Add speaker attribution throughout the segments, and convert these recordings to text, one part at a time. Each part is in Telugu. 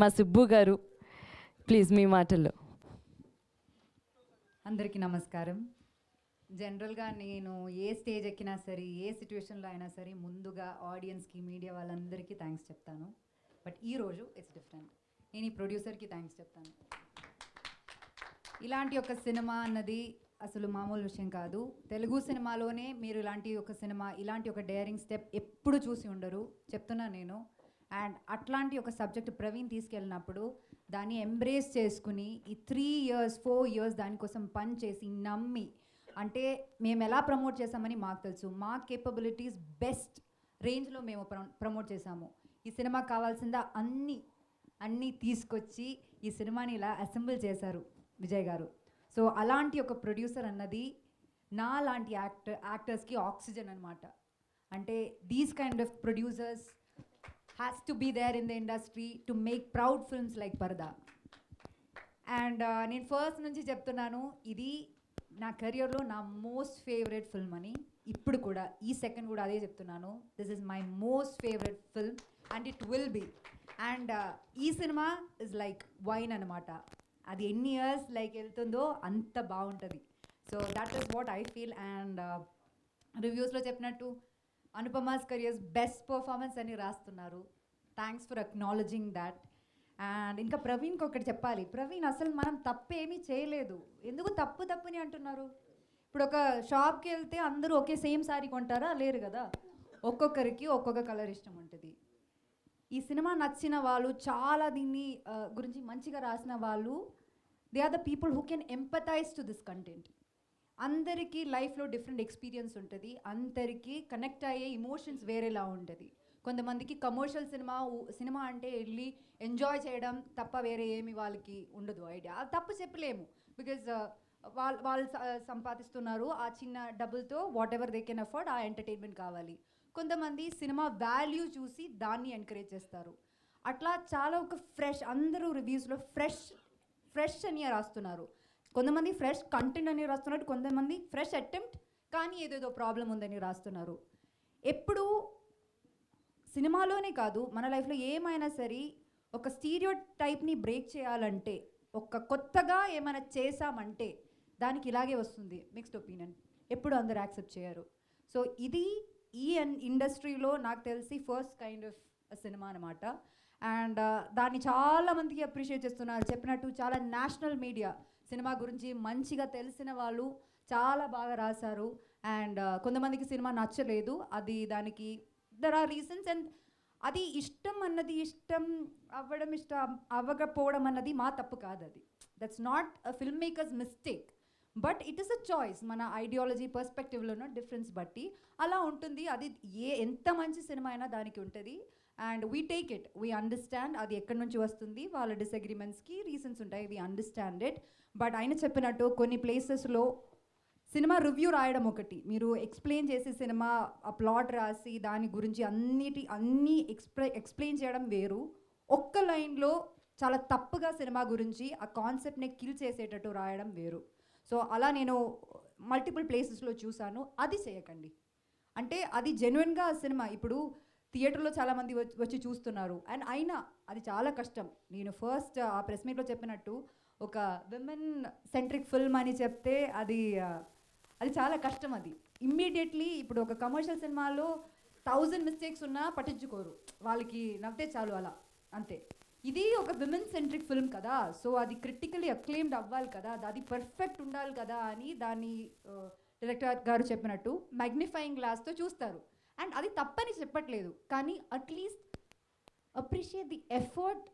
Speaker 1: మా సుబ్బు గారు ప్లీజ్ మీ మాటల్లో.
Speaker 2: అందరికీ నమస్కారం. జనరల్గా నేను ఏ స్టేజ్ ఎక్కినా సరే ఏ సిచ్యువేషన్లో అయినా సరే ముందుగా ఆడియన్స్కి మీడియా వాళ్ళందరికీ థ్యాంక్స్ చెప్తాను. బట్ ఈరోజు ఇట్స్ డిఫరెంట్ నేను ఈ ప్రొడ్యూసర్కి థ్యాంక్స్ చెప్తాను. ఇలాంటి ఒక సినిమా అన్నది అసలు మామూలు విషయం కాదు. తెలుగు సినిమాలోనే మీరు ఇలాంటి ఒక సినిమా ఇలాంటి ఒక డేరింగ్ స్టెప్ ఎప్పుడు చూసి ఉండరు. చెప్తున్నా నేను. అండ్ అట్లాంటి ఒక సబ్జెక్ట్ ప్రవీణ్ తీసుకెళ్ళినప్పుడు దాన్ని ఎంబ్రేస్ చేసుకుని ఈ త్రీ ఇయర్స్ ఫోర్ ఇయర్స్ దానికోసం పని చేసి నమ్మి అంటే మేము ఎలా ప్రమోట్ చేసామని మాకు తెలుసు. మా కేపబిలిటీస్ బెస్ట్ రేంజ్లో మేము ప్రమోట్ చేసాము ఈ సినిమా కావాల్సిందా? అన్ని అన్నీ తీసుకొచ్చి ఈ సినిమాని ఇలా అసెంబుల్ చేశారు విజయ్ గారు. సో అలాంటి ఒక ప్రొడ్యూసర్ అన్నది నా లాంటి యాక్టర్ యాక్టర్స్కి ఆక్సిజన్ అనమాట అంటే these kind of producers has to be there in the industry to make proud films like Paradha and నేను ఫస్ట్ నుంచి చెప్తున్నాను ఇది నా కెరియర్లో నా మోస్ట్ ఫేవరెట్ ఫిల్మ్ అని. ఇప్పుడు కూడా ఈ సెకండ్ కూడా అదే చెప్తున్నాను. This is my most favourite film and it will be and ఈ సినిమా ఇస్ లైక్ వైన్ అనమాట అది ఎన్ని ఇయర్స్ లైక్ వెళ్తుందో అంత బాగుంటుంది. So that is what I feel and రివ్యూస్లో చెప్పినట్టు అనుపమాస్ కరియర్స్ బెస్ట్ పర్ఫార్మెన్స్ అని రాస్తున్నారు. Thanks for acknowledging that and ఇంకా ప్రవీణ్కి ఒకటి చెప్పాలి. ప్రవీణ్ అసలు మనం తప్పు ఏమీ చేయలేదు. ఎందుకు తప్పు తప్పుని అంటున్నారు? ఇప్పుడు ఒక షాప్కి వెళ్తే అందరూ ఒకే సేమ్ సారీ కొంటారా? లేరు కదా. ఒక్కొక్కరికి ఒక్కొక్క కలర్ ఇష్టం ఉంటుంది. ఈ సినిమా నచ్చిన వాళ్ళు చాలా దీన్ని గురించి మంచిగా రాసిన వాళ్ళు they are the people who can empathize to this content అందరికీ లైఫ్లో డిఫరెంట్ ఎక్స్పీరియన్స్ ఉంటుంది. అందరికీ కనెక్ట్ అయ్యే ఇమోషన్స్ వేరేలా ఉంటుంది. కొంతమందికి కమర్షియల్ సినిమా సినిమా అంటే వెళ్ళి ఎంజాయ్ చేయడం తప్ప వేరే ఏమి వాళ్ళకి ఉండదు. ఐడియా అది తప్పు చెప్పలేము. బికాజ్ uh, వాళ్ళు వాళ్ళు సంపాదిస్తున్నారు. ఆ చిన్న డబ్బులతో whatever they can afford ఆ ఎంటర్టైన్మెంట్ కావాలి. కొంతమంది సినిమా వాల్యూ చూసి దాన్ని ఎంకరేజ్ చేస్తారు. అట్లా చాలా ఒక ఫ్రెష్ అందరూ రివ్యూస్లో ఫ్రెష్ ఫ్రెష్ అని రాస్తున్నారు. కొంతమంది ఫ్రెష్ కంటెంట్ అని రాస్తున్నారు కొంతమంది ఫ్రెష్ అటెంప్ట్ కానీ ఏదేదో ప్రాబ్లం ఉందని రాస్తున్నారు. ఎప్పుడు సినిమాలోనే కాదు మన లైఫ్లో ఏమైనా సరే ఒక స్టీరియో టైప్ని బ్రేక్ చేయాలంటే ఒక కొత్తగా ఏమైనా చేసామంటే దానికి ఇలాగే వస్తుంది. మిక్స్డ్ ఒపీనియన్ ఎప్పుడు అందరు యాక్సెప్ట్ చేయరు. సో ఇది ఈ ఇండస్ట్రీలో నాకు తెలిసి ఫస్ట్ కైండ్ ఆఫ్ సినిమా అనమాట అండ్ దాన్ని చాలామందికి అప్రిషియేట్ చేస్తున్నారు. చెప్పినట్టు చాలా నేషనల్ మీడియా సినిమా గురించి మంచిగా తెలిసిన వాళ్ళు చాలా బాగా రాశారు. అండ్ uh, కొంతమందికి సినిమా నచ్చలేదు. అది దానికి దర్ ఆర్ రీజన్స్ అండ్ అది ఇష్టం అన్నది ఇష్టం అవ్వడం ఇష్టం అవ్వకపోవడం అన్నది మా తప్పు కాదు అది. That's not film makers mistake but it is a choice మన ఐడియాలజీ పర్స్పెక్టివ్లోనో డిఫరెన్స్ బట్టి అలా ఉంటుంది. అది ఏ ఎంత మంచి సినిమా అయినా దానికి ఉంటుంది. And we take it we understand అది ఎక్కడి నుంచి వస్తుంది? వాళ్ళ డిసగ్రిమెంట్స్కి రీజన్స్ ఉంటాయి. వీ అండర్స్టాండ్ ఇట్ బట్ ఆయన చెప్పినట్టు కొన్ని ప్లేసెస్లో సినిమా రివ్యూ రాయడం ఒకటి. మీరు ఎక్స్ప్లెయిన్ చేసి సినిమా ఆ ప్లాట్ రాసి దాని గురించి అన్నిటి అన్నీ ఎక్స్ప్లె ఎక్స్ప్లెయిన్ చేయడం వేరు. ఒక్క లైన్లో చాలా తప్పుగా సినిమా గురించి ఆ కాన్సెప్ట్ని కిల్ చేసేటట్టు రాయడం వేరు. సో అలా నేను మల్టిపుల్ ప్లేసెస్లో చూశాను అది చేయకండి. అంటే అది జెన్యున్గా ఆ సినిమా. ఇప్పుడు థియేటర్లో చాలామంది వచ్చి వచ్చి చూస్తున్నారు. అండ్ అయినా అది చాలా కష్టం. నేను ఫస్ట్ ఆ ప్రెస్ మీట్లో చెప్పినట్టు ఒక విమెన్ సెంట్రిక్ ఫిల్మ్ అని చెప్తే అది అది చాలా కష్టం అది. ఇమ్మీడియట్లీ ఇప్పుడు ఒక కమర్షియల్ సినిమాలో థౌజండ్ మిస్టేక్స్ ఉన్నా పట్టించుకోరు. వాళ్ళకి నవ్వితే చాలు అలా. అంతే. ఇది ఒక విమెన్ సెంట్రిక్ ఫిల్మ్ కదా. సో అది క్రిటికలీ అక్లెయిమ్డ్ అవ్వాలి కదా. అది పర్ఫెక్ట్ ఉండాలి కదా అని దాన్ని డైరెక్టర్ గారు చెప్పినట్టు మ్యాగ్నిఫైయింగ్ గ్లాస్తో చూస్తారు. అండ్ అది తప్పని చెప్పట్లేదు. కానీ atleast appreciate the effort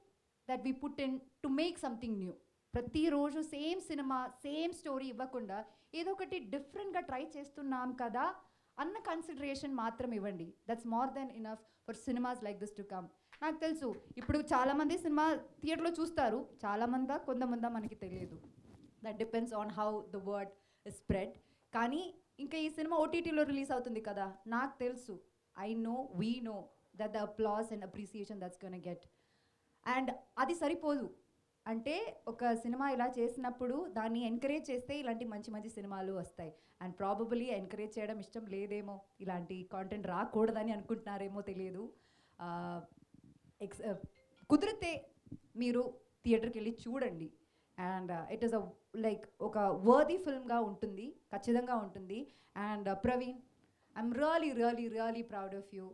Speaker 2: that we put in to make something new ప్రతిరోజు సేమ్ సినిమా సేమ్ స్టోరీ ఇవ్వకుండా ఏదో ఒకటి డిఫరెంట్గా ట్రై చేస్తున్నాం కదా అన్న కన్సిడరేషన్ మాత్రం ఇవ్వండి. That's more then enough for cinemas like this to come నాకు తెలుసు ఇప్పుడు చాలామంది సినిమా థియేటర్లో చూస్తారు. చాలామందా కొంతమందా మనకి తెలియదు. That depends on how the word spread కానీ ఇంకా ఈ సినిమా ఓటీటీలో రిలీజ్ అవుతుంది కదా నాకు తెలుసు. I know we know that the applause and appreciation that's gonna get and అది సరిపోదు. అంటే ఒక సినిమా ఇలా చేసినప్పుడు దాన్ని ఎంకరేజ్ చేస్తే ఇలాంటి మంచి మంచి సినిమాలు వస్తాయి. అండ్ ప్రాబబులీ ఎంకరేజ్ చేయడం ఇష్టం లేదేమో. ఇలాంటి కాంటెంట్ రాకూడదని అనుకుంటున్నారేమో తెలియదు. ఎక్స్ కుదిరితే మీరు థియేటర్కి వెళ్ళి చూడండి. And it is a like ఒక వర్దీ ఫిల్మ్గా ఉంటుంది ఖచ్చితంగా ఉంటుంది. And Praveen I'm really really really proud of you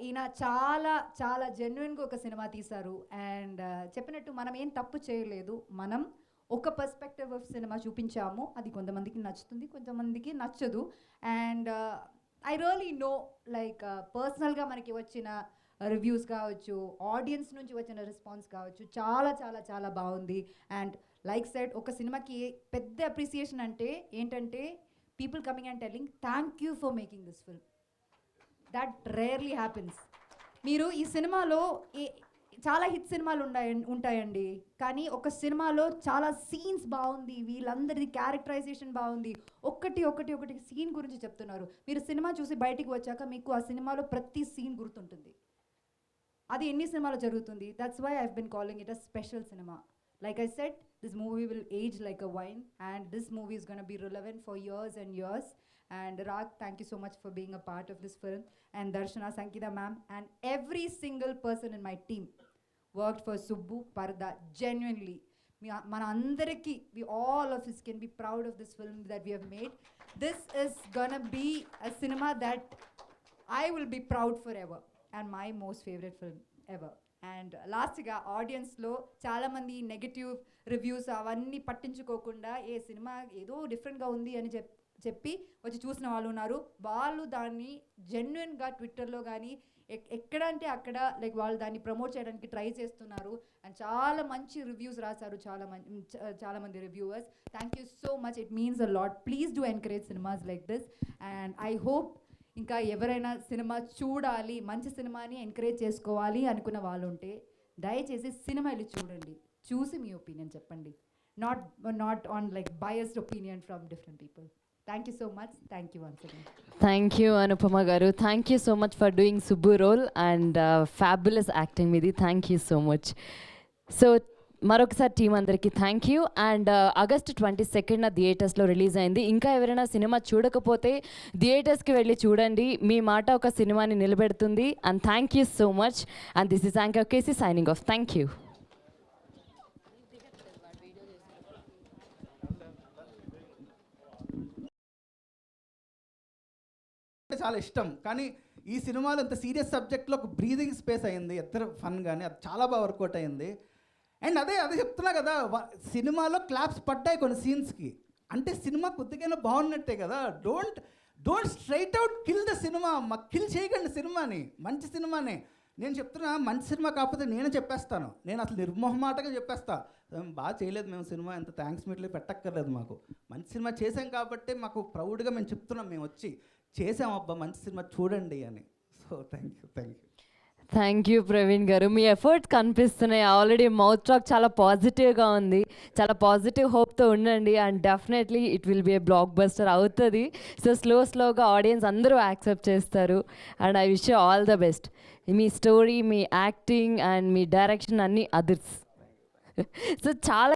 Speaker 2: ఈయన చాలా చాలా జెన్యున్గా ఒక సినిమా తీశారు. అండ్ uh, చెప్పినట్టు మనం ఏం తప్పు చేయలేదు. మనం ఒక పర్స్పెక్టివ్ ఆఫ్ సినిమా చూపించాము. అది కొంతమందికి నచ్చుతుంది కొంతమందికి నచ్చదు. And I really know like పర్సనల్గా మనకి వచ్చిన రివ్యూస్ కావచ్చు ఆడియన్స్ నుంచి వచ్చిన రెస్పాన్స్ కావచ్చు చాలా చాలా చాలా బాగుంది. అండ్ లైక్ సెట్ ఒక సినిమాకి పెద్ద అప్రిసియేషన్ అంటే ఏంటంటే people coming and telling thank you for making this film that rarely happens మీరు ఈ సినిమాలో ఏ- చాలా హిట్ సినిమాలు ఉన్నాయి ఉంటాయండి. కానీ ఒక సినిమాలో చాలా సీన్స్ బాగుంది వీళ్ళందరిది క్యారెక్టరైజేషన్ బాగుంది. ఒక్కటి ఒకటి ఒకటి సీన్ గురించి చెప్తున్నారు. మీరు సినిమా చూసి బయటికి వచ్చాక మీకు ఆ సినిమాలో ప్రతి సీన్ గుర్తుంటుంది. అది ఎన్ని సినిమాలో జరుగుతుంది? That's why I've been calling it a special cinema like I said this movie will age like a wine and this movie is gonna be relevant for years and years and raag thank you so much for being a part of this film and Darshana Sangeetha ma'am and every single person in my team work for Subbu Paradha genuinely మీ మన అందరికీ we all of his can be proud of this film that we have made this is gonna be a cinema that I will be proud forever and my most favourite film ever and లాస్ట్గా ఆడియన్స్లో చాలామంది నెగటివ్ రివ్యూస్ అవన్నీ పట్టించుకోకుండా ఏ సినిమా ఏదో డిఫరెంట్గా ఉంది అని చెప్ చెప్పి వచ్చి చూసిన వాళ్ళు ఉన్నారు. వాళ్ళు దాన్ని జెన్యున్గా ట్విట్టర్లో కానీ ఎక్కడ అంటే అక్కడ లైక్ వాళ్ళు దాన్ని ప్రమోట్ చేయడానికి ట్రై చేస్తున్నారు. అండ్ చాలా మంచి రివ్యూస్ రాశారు చాలా మంది చాలా మంది reviewers thank you so much it means a lot please do encourage cinemas like this and I hope ఇంకా ఎవరైనా సినిమా చూడాలి మంచి సినిమాని ఎంకరేజ్ చేసుకోవాలి అనుకున్న వాళ్ళు ఉంటే దయచేసి సినిమాలు చూడండి. చూసి మీ ఒపీనియన్ చెప్పండి. Not not on like biased opinion from different people thank you so much thank you once again
Speaker 1: thank you Anupama garu thank you so much for doing Subbu role and fabulous acting మీది thank you so much so మరొకసారి టీం అందరికీ thank you and August twenty సెకండ్న థియేటర్స్లో రిలీజ్ అయింది. ఇంకా ఎవరైనా సినిమా చూడకపోతే థియేటర్స్కి వెళ్ళి చూడండి. మీ మాట ఒక సినిమాని నిలబెడుతుంది. And thank you so much and this is anchor KC signing off thank you
Speaker 3: అంటే చాలా ఇష్టం. కానీ ఈ సినిమాలో ఇంత సీరియస్ సబ్జెక్ట్లో ఒక బ్రీదింగ్ స్పేస్ అయింది. ఇద్దరు ఫన్ కానీ అది చాలా బాగా వర్కౌట్ అయింది. అండ్ అదే అదే చెప్తున్నా కదా సినిమాలో క్లాప్స్ పడ్డాయి కొన్ని సీన్స్కి. అంటే సినిమా కొద్దిగా బాగున్నట్టే కదా. Don't don't straight out kill the cinema మా కిల్ చేయకండి సినిమాని. మంచి సినిమాని. నేను చెప్తున్నా మంచి సినిమా కాకపోతే నేనే చెప్పేస్తాను. నేను అసలు నిర్మోహమాటగా చెప్పేస్తా. బాగా చేయలేదు మేము సినిమా ఎంత థ్యాంక్స్ మీట్లో పెట్టక్కర్లేదు మాకు. మంచి సినిమా చేసాం కాబట్టి మాకు ప్రౌడ్గా మేము చెప్తున్నాం మేము వచ్చి చేసాం అబ్బా మంచి సినిమా చూడండి అని. So thank you thank you
Speaker 1: thank you Praveen garu. Me efforts కనిపిస్తున్నాయి. ఆల్రెడీ మౌత్ టాక్ చాలా పాజిటివ్గా ఉంది. చాలా పాజిటివ్ హోప్తో ఉండండి. And definitely it will be a block buster అవుతుంది. సో స్లో స్లోగా ఆడియన్స్ అందరూ యాక్సెప్ట్ చేస్తారు. And I wish all the best me story మీ యాక్టింగ్ అండ్ మీ డైరెక్షన్ అన్నీ అదర్స్. సో చాలా